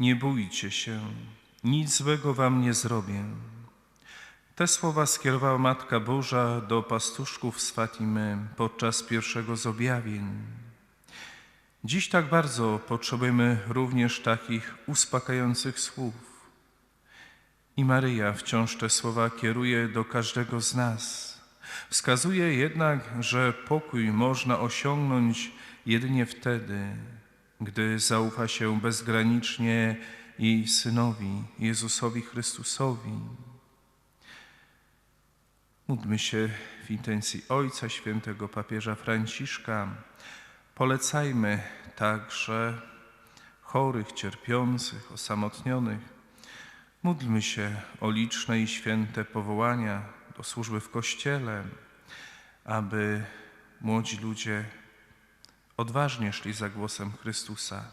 Nie bójcie się, nic złego wam nie zrobię. Te słowa skierowała Matka Boża do pastuszków z Fatimy podczas pierwszego z objawień. Dziś tak bardzo potrzebujemy również takich uspokajających słów. I Maryja wciąż te słowa kieruje do każdego z nas. Wskazuje jednak, że pokój można osiągnąć jedynie wtedy, gdy zaufa się bezgranicznie jej Synowi, Jezusowi Chrystusowi. Módlmy się w intencji Ojca Świętego Papieża Franciszka. Polecajmy także chorych, cierpiących, osamotnionych. Módlmy się o liczne i święte powołania do służby w Kościele, aby młodzi ludzie odważnie szli za głosem Chrystusa.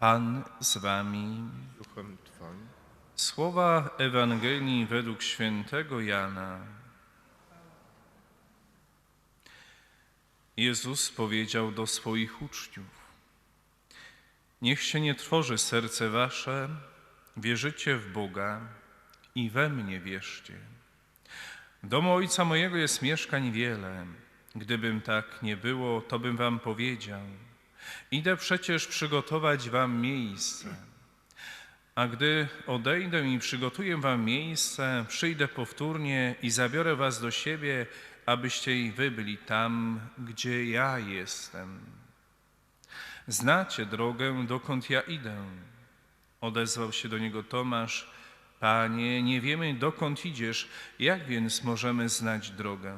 Pan z wami. Duchem Twoim. Słowa Ewangelii według świętego Jana. Jezus powiedział do swoich uczniów: Niech się nie trwoży serce wasze, wierzycie w Boga i we mnie wierzcie. W domu Ojca mojego jest mieszkań wiele. Gdybym tak nie było, to bym wam powiedział. Idę przecież przygotować wam miejsce. A gdy odejdę i przygotuję wam miejsce, przyjdę powtórnie i zabiorę was do siebie, abyście i wy byli tam, gdzie ja jestem. Znacie drogę, dokąd ja idę. Odezwał się do niego Tomasz. Panie, nie wiemy, dokąd idziesz, jak więc możemy znać drogę?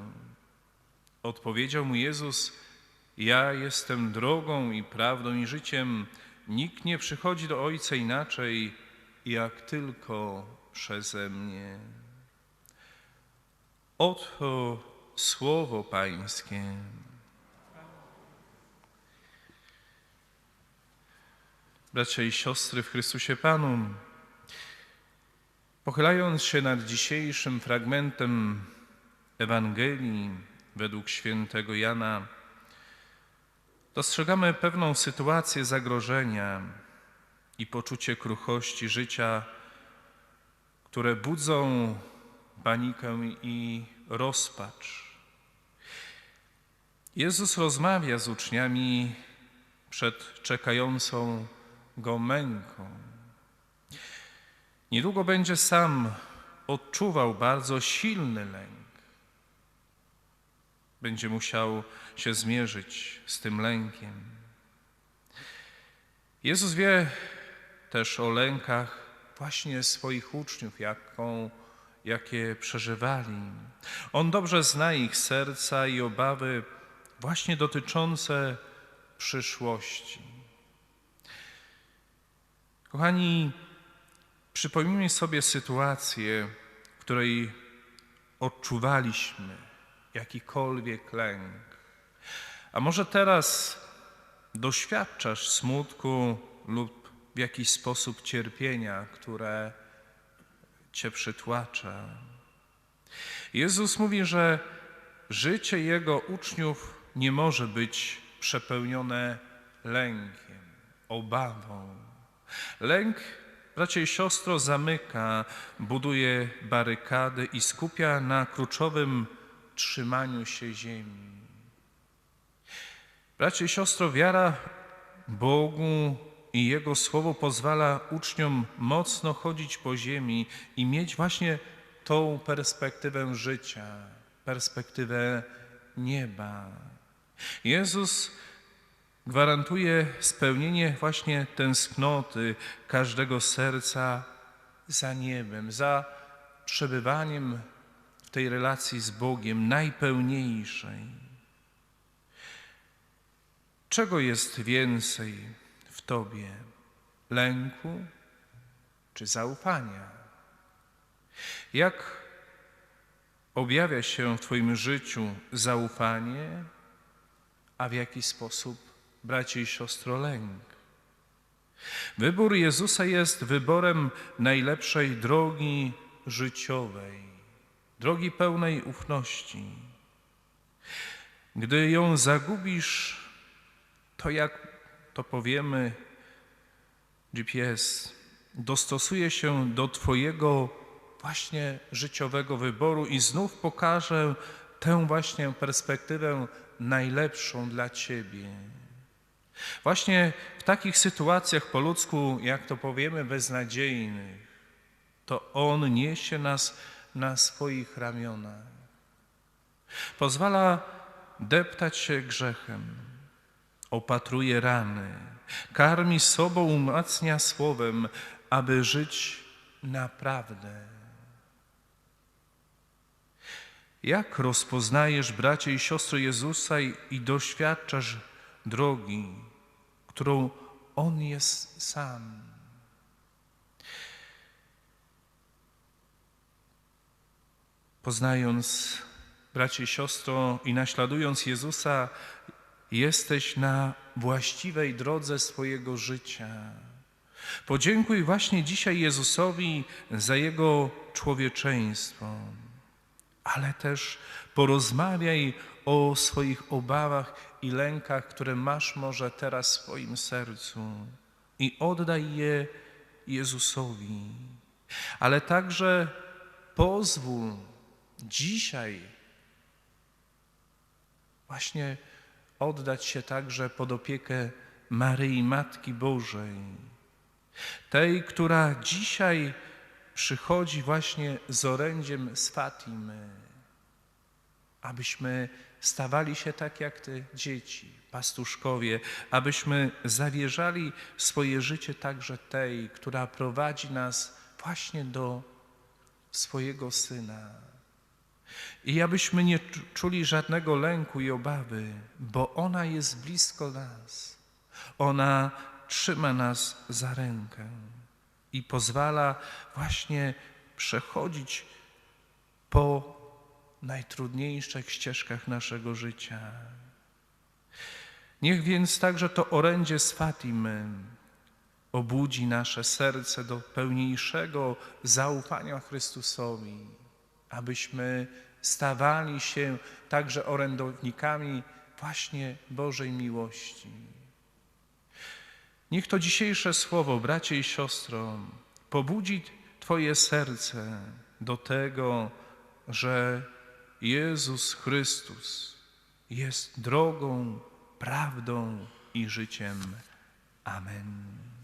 Odpowiedział mu Jezus, ja jestem drogą i prawdą i życiem. Nikt nie przychodzi do Ojca inaczej, jak tylko przeze mnie. Oto słowo Pańskie. Bracia i siostry w Chrystusie Panu, pochylając się nad dzisiejszym fragmentem Ewangelii według świętego Jana, dostrzegamy pewną sytuację zagrożenia i poczucie kruchości życia, które budzą panikę i rozpacz. Jezus rozmawia z uczniami przed czekającą go męką. Niedługo będzie sam odczuwał bardzo silny lęk. Będzie musiał się zmierzyć z tym lękiem. Jezus wie też o lękach właśnie swoich uczniów, jaką, jakie przeżywali. On dobrze zna ich serca i obawy właśnie dotyczące przyszłości. Kochani, przypomnijmy sobie sytuację, w której odczuwaliśmy jakikolwiek lęk. A może teraz doświadczasz smutku lub w jakiś sposób cierpienia, które cię przytłacza. Jezus mówi, że życie Jego uczniów nie może być przepełnione lękiem, obawą. Lęk, bracie i siostro, zamyka, buduje barykady i skupia na kluczowym trzymaniu się ziemi. Bracie i siostro, wiara Bogu i Jego Słowo pozwala uczniom mocno chodzić po ziemi i mieć właśnie tą perspektywę życia, perspektywę nieba. Jezus gwarantuje spełnienie właśnie tęsknoty każdego serca za niebem, za przebywaniem w tej relacji z Bogiem najpełniejszej. Czego jest więcej w Tobie? Lęku czy zaufania? Jak objawia się w Twoim życiu zaufanie, a w jaki sposób, bracie i siostro, lęk? Wybór Jezusa jest wyborem najlepszej drogi życiowej, drogi pełnej ufności. Gdy ją zagubisz, to jak to powiemy, GPS dostosuję się do Twojego właśnie życiowego wyboru i znów pokażę tę właśnie perspektywę najlepszą dla Ciebie. Właśnie w takich sytuacjach po ludzku, jak to powiemy, beznadziejnych, to On niesie nas na swoich ramionach. Pozwala deptać się grzechem, opatruje rany, karmi sobą, umacnia słowem, aby żyć naprawdę. Jak rozpoznajesz, bracie i siostry Jezusa i, i doświadczasz drogi, którą On jest sam? Poznając, bracie i siostro, i naśladując Jezusa, jesteś na właściwej drodze swojego życia. Podziękuj właśnie dzisiaj Jezusowi za Jego człowieczeństwo, ale też porozmawiaj o swoich obawach i lękach, które masz może teraz w swoim sercu i oddaj je Jezusowi. Ale także pozwól dzisiaj właśnie oddać się także pod opiekę Maryi Matki Bożej, tej, która dzisiaj przychodzi właśnie z orędziem z Fatimy, abyśmy stawali się tak jak te dzieci, pastuszkowie, abyśmy zawierzali swoje życie także tej, która prowadzi nas właśnie do swojego Syna. I abyśmy nie czu- czuli żadnego lęku i obawy, bo ona jest blisko nas. Ona trzyma nas za rękę i pozwala właśnie przechodzić po najtrudniejszych ścieżkach naszego życia. Niech więc także to orędzie z Fatimy obudzi nasze serce do pełniejszego zaufania Chrystusowi, abyśmy stawali się także orędownikami właśnie Bożej miłości. Niech to dzisiejsze słowo, bracie i siostro, pobudzi Twoje serce do tego, że Jezus Chrystus jest drogą, prawdą i życiem. Amen.